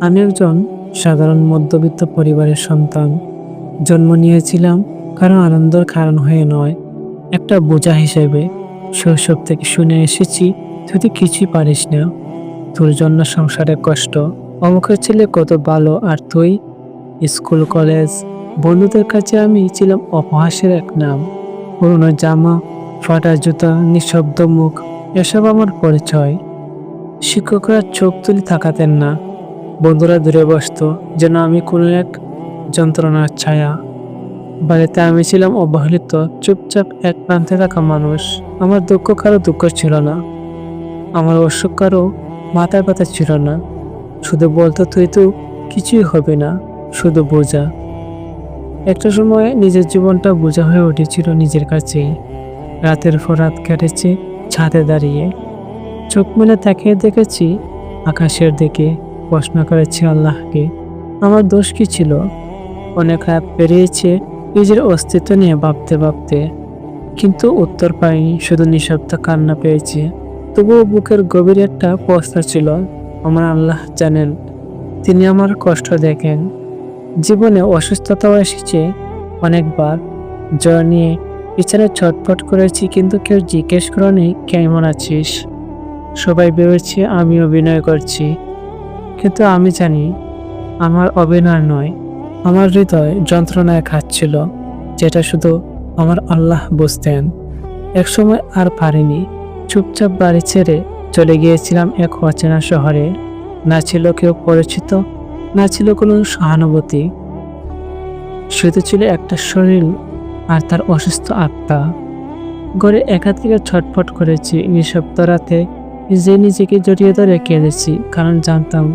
আমি একজন সাধারণ মধ্যবিত্ত পরিবারের সন্তান। জন্ম নিয়েছিলাম কারণ আনন্দর কারণ হয়ে নয়। একটা বোঝা হিসেবে শৈশব থেকে শুনে এসেছি, তুই কিছুই পারিস না। তোর জন্য সংসারে কষ্ট। অমুখের ছেলে কত ভালো, আর তুই? স্কুল, কলেজ, বন্ধুদের কাছে আমি ছিলাম অপহাসের এক নাম। পুরনো জামা, ফাটা জুতা, নিঃশব্দ মুখ, এসব আমার পরিচয়। শিক্ষকরা চোখ তুলি থাকাতেন না। বন্ধুরা দূরে বসতো, যেন আমি কোনো এক যন্ত্রণার ছায়া। বাড়িতে আমি ছিলাম অবহেলিত, চুপচাপ এক প্রান্তে থাকা মানুষ। আমার দুঃখ কারও দুঃখ ছিল না। আমার অসুখ কারও মাথায় ব্যথা ছিল না। শুধু বলতো, তুই তো কিছুই হবে না, শুধু বোঝা। একটা সময় নিজের জীবনটা বোঝা হয়ে উঠেছিল নিজের কাছেই। রাতের পর রাত কেটেছে ছাদে দাঁড়িয়ে। চোখ মেলে তাকিয়ে দেখেছি আকাশের দিকে প্রশ্ন করেছি আল্লাহকে, আমার দোষ কি ছিল? অনেক রাত পেরিয়েছে নিজের অস্তিত্ব নিয়ে ভাবতে ভাবতে, কিন্তু উত্তর পাইনি, শুধু নিঃশব্দ কান্না পেয়েছি। তবুও বুকের গভীর একটা প্রশ্ন ছিল, আমার আল্লাহ জানেন, তিনি আমার কষ্ট দেখেন। জীবনে অসুস্থতাও এসেছে অনেকবার, জ্বর নিয়ে পিছনে ছটফট করেছি, কিন্তু কেউ জিজ্ঞেস করেনি, কেমন আছিস? সবাই ভেবেছে আমি অভিনয় করছি। কিন্তু আমি জানি, আমার অভিনয় নয়, আমার হৃদয় যন্ত্রণায় খাচ্ছিল, যেটা শুধু আমার আল্লাহ বুঝতেন। একসময় আর পারিনি, চুপচাপ বাড়ি ছেড়ে চলে গিয়েছিলাম এক অচেনা শহরে। না ছিল কেউ পরিচিত, না ছিল কোনো সহানুভূতি। শুধু ছিল একটা শরীর আর তার অসুস্থ আত্মা। ঘরে একা থেকে ছটফট করেছি নিঃশব্দ রাতে নিজে নিজেকে জড়িয়ে ধরে কেঁদেছি কারণ জানতাম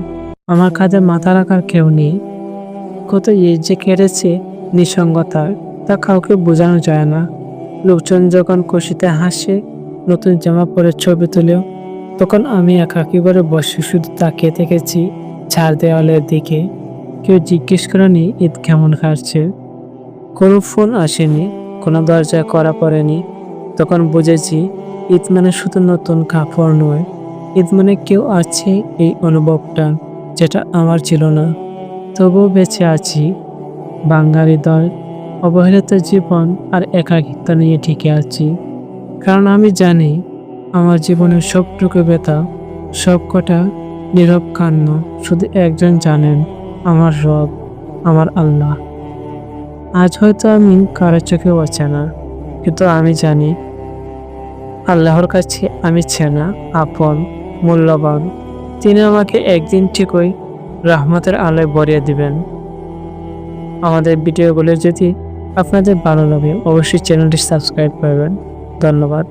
আমার কাঁধে মাথা রাখার কেউ নেই। কত ইয়ে যে কেড়েছে নিঃসঙ্গতা, তা কাউকে বোঝানো যায় না। লোকজন যখন খুশিতে হাসে, নতুন জামা পরে ছবি তুলেও, তখন আমি একাকি করে বসে শুধু তাকিয়ে থেকেছি ছাড় দেওয়ালের দিকে। কেউ জিজ্ঞেস করেনি, ঈদ কেমন কাটছে? কোনো ফোন আসেনি, কোনো দরজায় করা পড়েনি। তখন বুঝেছি ঈদ মানে শুধু নতুন কাপড় নয়, ঈদ মানে কেউ আছে এই অনুভবটা যেটা আমার ছিল না। তবুও বেঁচে আছি, বাঙালি দল, অবহেলিত জীবন আর একাকিত্ব নিয়ে টিকে আছি। কারণ আমি জানি, আমার জীবনের সবটুকু ব্যথা, সবকটা নীরব কান্ন শুধু একজন জানেন, আমার রব, আমার আল্লাহ। আজ হয়তো আমি কারও চোখে অচেনা, কিন্তু আমি জানি আল্লাহর কাছে আমি চেনা, আপন, মূল্যবান। তিনি আমাকে একদিন ঠিকই রাহমতের আলোয় বরিয়ে দিবেন। আমাদের ভিডিওগুলো যদি আপনাদের ভালো লাগে, অবশ্যই চ্যানেলটি সাবস্ক্রাইব করবেন। ধন্যবাদ।